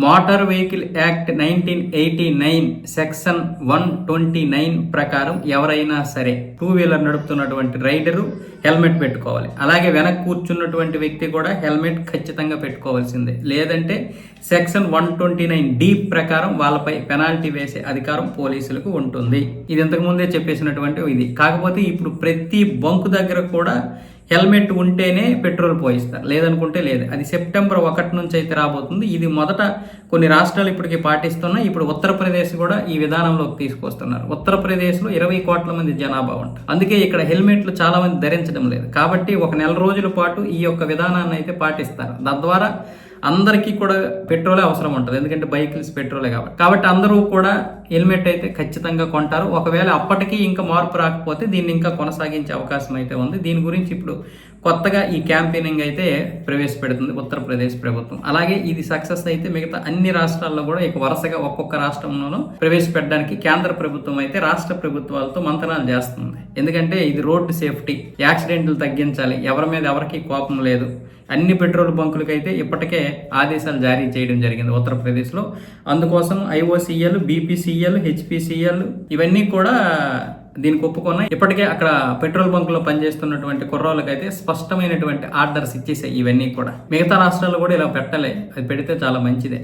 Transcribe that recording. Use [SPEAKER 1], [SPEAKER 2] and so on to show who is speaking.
[SPEAKER 1] Motor vehicle act nineteen eighty nine section one twenty nine ప్రకారం ఎవరైనా సరే two wheeler నడుపుతున్నటువంటి రైడరు హెల్మెట్ పెట్టుకోవాలి. అలాగే వెనక కూర్చున్నటువంటి వ్యక్తి కూడా హెల్మెట్ ఖచ్చితంగా పెట్టుకోవాల్సిందే. లేదంటే section one twenty nine D ప్రకారం వాళ్ళపై పెనాల్టీ వేసే అధికారం పోలీసులకు ఉంటుంది. ఇది ఇంతకు ముందే చెప్పేసినటువంటి ఇది. కాకపోతే ఇప్పుడు ప్రతి బంకు దగ్గర కూడా హెల్మెట్ ఉంటేనే పెట్రోల్ పోయిస్తారు. లేదనుకుంటే లేదు. అది సెప్టెంబర్ ఒకటి నుంచి అయితే రాబోతుంది. ఇది మొదట కొన్ని రాష్ట్రాలు ఇప్పటికి పాటిస్తున్నాయి. ఇప్పుడు ఉత్తరప్రదేశ్ కూడా ఈ విధానంలోకి తీసుకొస్తున్నారు. ఉత్తరప్రదేశ్లో ఇరవై కోట్ల మంది జనాభా ఉంటారు. అందుకే ఇక్కడ హెల్మెట్లు చాలా మంది ధరించడం లేదు. కాబట్టి ఒక నెల రోజుల పాటు ఈ యొక్క విధానాన్ని అయితే పాటిస్తారు. తద్వారా అందరికీ కూడా పెట్రోలే అవసరం ఉంటుంది. ఎందుకంటే బైక్స్ పెట్రోలే కాబట్టి కాబట్టి అందరూ కూడా హెల్మెట్ అయితే ఖచ్చితంగా కొంటారు. ఒకవేళ అప్పటికి ఇంకా మార్పు రాకపోతే దీన్ని ఇంకా కొనసాగించే అవకాశం అయితే ఉంది. దీని గురించి ఇప్పుడు కొత్తగా ఈ క్యాంపెయినింగ్ అయితే ప్రవేశపెడుతుంది ఉత్తరప్రదేశ్ ప్రభుత్వం. అలాగే ఇది సక్సెస్ అయితే మిగతా అన్ని రాష్ట్రాల్లో కూడా ఇక వరుసగా ఒక్కొక్క రాష్ట్రంలోనూ ప్రవేశపెట్టడానికి కేంద్ర ప్రభుత్వం అయితే రాష్ట్ర ప్రభుత్వాలతో మంతనాలు చేస్తుంది. ఎందుకంటే ఇది రోడ్డు సేఫ్టీ. యాక్సిడెంట్లు తగ్గించాలి. ఎవరి మీద ఎవరికి కోపం లేదు. అన్ని పెట్రోల్ బంకులకైతే ఇప్పటికే ఆదేశాలు జారీ చేయడం జరిగింది ఉత్తరప్రదేశ్లో. అందుకోసం ఐఓసిఎల్ బీపీసీఎల్ హెచ్పిసిఎల్ ఇవన్నీ కూడా దీనికి ఒప్పుకున్నాయి. ఇప్పటికే అక్కడ పెట్రోల్ బంకులో పనిచేస్తున్నటువంటి కుర్రోళ్ళకైతే స్పష్టమైనటువంటి ఆర్డర్స్ ఇచ్చేసాయి ఇవన్నీ కూడా. మిగతా రాష్ట్రాలు కూడా ఇలా పెట్టలే. అది పెడితే చాలా మంచిదే.